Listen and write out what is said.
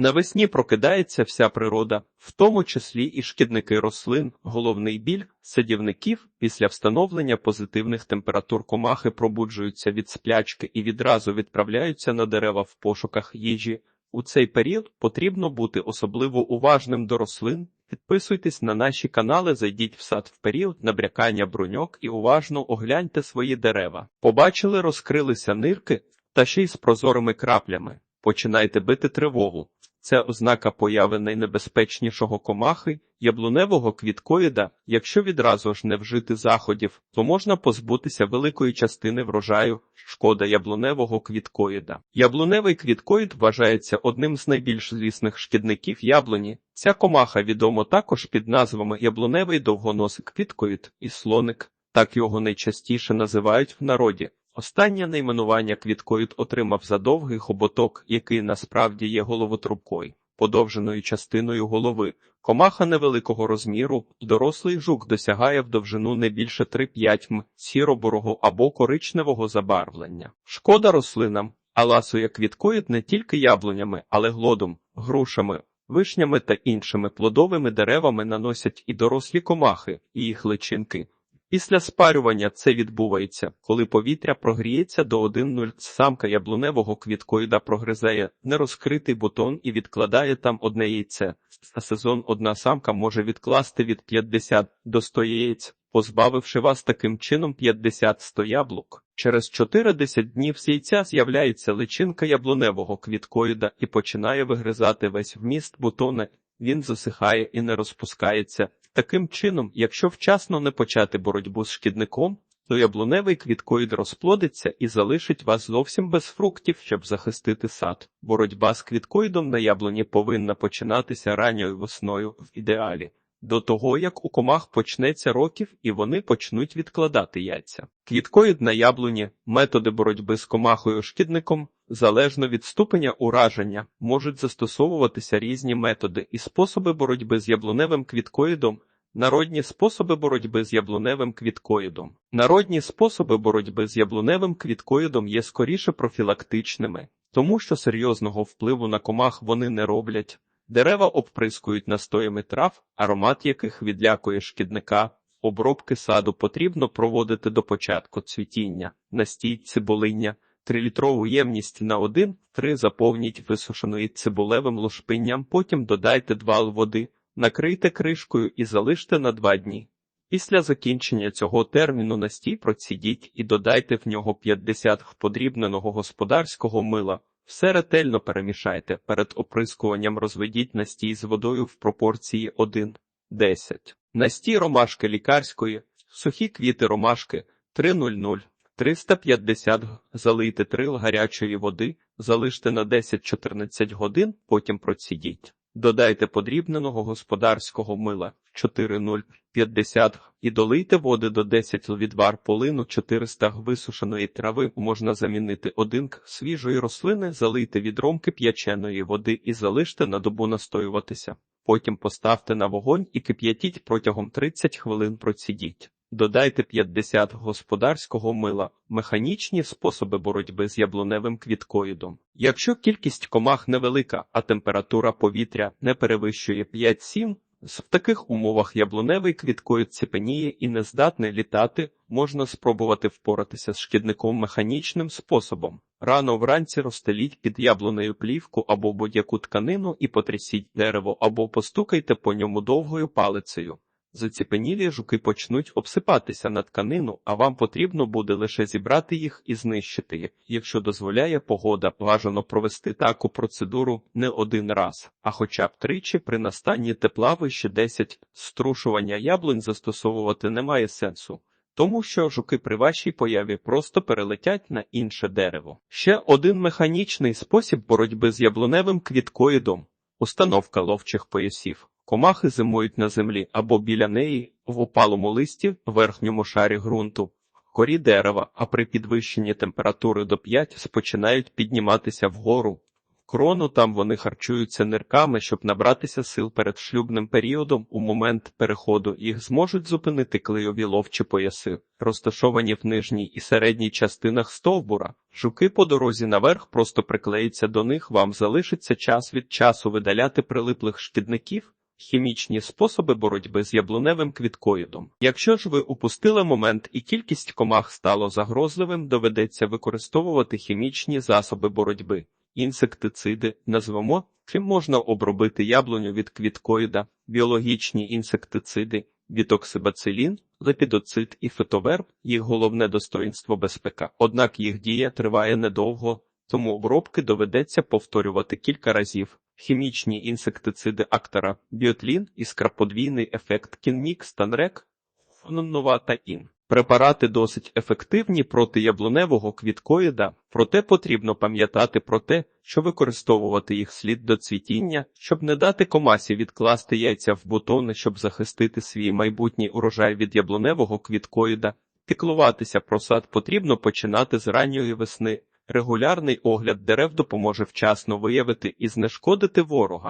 Навесні прокидається вся природа, в тому числі і шкідники рослин, головний біль садівників після встановлення позитивних температур комахи пробуджуються від сплячки і відразу відправляються на дерева в пошуках їжі. У цей період потрібно бути особливо уважним до рослин. Підписуйтесь на наші канали, зайдіть в сад в період набрякання бруньок і уважно огляньте свої дерева. Побачили, розкрилися нирки та ще й з прозорими краплями. Починайте бити тривогу. Це ознака появи найнебезпечнішого комахи, яблуневого квіткоїда. Якщо відразу ж не вжити заходів, то можна позбутися великої частини врожаю. Шкода яблуневого квіткоїда. Яблуневий квіткоїд вважається одним з найбільш звісних шкідників яблуні. Ця комаха відома також під назвами яблуневий довгоносик квіткоїд і слоник. Так його найчастіше називають в народі. Останнє найменування квіткоїд отримав за довгий хоботок, який насправді є головотрубкою, подовженою частиною голови. Комаха невеликого розміру, дорослий жук досягає в довжину не більше 3-5 м сіро-бурого або коричневого забарвлення. Шкода рослинам, а ласує квіткоїд не тільки яблунями, але глодом, грушами, вишнями та іншими плодовими деревами наносять і дорослі комахи, і їх личинки. Після спарювання це відбувається, коли повітря прогріється до 1,0 самка яблуневого квіткоїда прогризає нерозкритий бутон і відкладає там одне яйце. За сезон одна самка може відкласти від 50 до 100 яєць, позбавивши вас таким чином 50-100 яблук. Через 40 днів з яйця з'являється личинка яблуневого квіткоїда і починає вигризати весь вміст бутона. Він засихає і не розпускається. Таким чином, якщо вчасно не почати боротьбу з шкідником, то яблуневий квіткоїд розплодиться і залишить вас зовсім без фруктів, щоб захистити сад. Боротьба з квіткоїдом на яблуні повинна починатися ранньою весною в ідеалі. До того, як у комах почнеться років і вони почнуть відкладати яйця. Квіткоїд на яблуні, методи боротьби з комахою шкідником, залежно від ступеня ураження, можуть застосовуватися різні методи і способи боротьби з яблуневим квіткоїдом. Народні способи боротьби з яблуневим квіткоїдом. Народні способи боротьби з яблуневим квіткоїдом є скоріше профілактичними, тому що серйозного впливу на комах вони не роблять. Дерева обприскують настоями трав, аромат яких відлякує шкідника. Обробки саду потрібно проводити до початку цвітіння, настій цибулиння, трилітрову ємність на 1-3 заповніть висушеною цибулевим лушпинням, потім додайте 2 л води, накрийте кришкою і залиште на 2 дні. Після закінчення цього терміну настій процідіть і додайте в нього 50 подрібненого господарського мила. Все ретельно перемішайте. Перед оприскуванням розведіть настій з водою в пропорції 1-10. Настій ромашки лікарської, сухі квіти ромашки 300, 350 залийте 3 гарячої води, залиште на 10-14 годин, потім процідіть. Додайте подрібненого господарського мила 4,050 і долийте води до 10 відвар полину 400 висушеної трави можна замінити 1 к свіжої рослини, залийте відром кип'яченої води і залиште на добу настоюватися. Потім поставте на вогонь і кип'ятіть протягом 30 хвилин процідіть. Додайте 50 господарського мила, механічні способи боротьби з яблуневим квіткоїдом. Якщо кількість комах невелика, а температура повітря не перевищує 5-7, в таких умовах яблуневий квіткоїд ціпеніє і не здатний літати, можна спробувати впоратися з шкідником механічним способом. Рано вранці розстеліть під яблунею плівку або будь-яку тканину і потрясіть дерево або постукайте по ньому довгою палицею. Заціпенілі жуки почнуть обсипатися на тканину, а вам потрібно буде лише зібрати їх і знищити. Якщо дозволяє погода, бажано провести таку процедуру не один раз, а хоча б тричі при настанні тепла вище 10 струшування яблунь застосовувати немає сенсу. Тому що жуки при вашій появі просто перелетять на інше дерево. Ще один механічний спосіб боротьби з яблуневим квіткоїдом установка ловчих поясів. Комахи зимують на землі або біля неї, в опалому листі, верхньому шарі ґрунту, корі дерева, а при підвищенні температури до 5 починають підніматися вгору. крону. Там вони харчуються нирками, щоб набратися сил перед шлюбним періодом. У момент переходу їх зможуть зупинити клейові ловчі пояси, розташовані в нижній і середній частинах стовбура. Жуки по дорозі наверх просто приклеїться до них. Вам залишиться час від часу видаляти прилиплих шкідників. Хімічні способи боротьби з яблуневим квіткоїдом. Якщо ж ви упустили момент і кількість комах стало загрозливим, доведеться використовувати хімічні засоби боротьби. Інсектициди назвемо, чим можна обробити яблуню від квіткоїда, біологічні інсектициди, вітоксибацилін, лепідоцит і фитоверб, їх головне достоїнство безпека. Однак їх дія триває недовго, тому обробки доведеться повторювати кілька разів. Хімічні інсектициди актора, біотлін, іскраподвійний ефект кінмікс, танрек, фононова та ін. Препарати досить ефективні проти яблуневого квіткоїда, проте потрібно пам'ятати про те, що використовувати їх слід до цвітіння, щоб не дати комасі відкласти яйця в бутони, щоб захистити свій майбутній урожай від яблуневого квіткоїда. Піклуватися про сад потрібно починати з ранньої весни. Регулярний огляд дерев допоможе вчасно виявити і знешкодити ворога.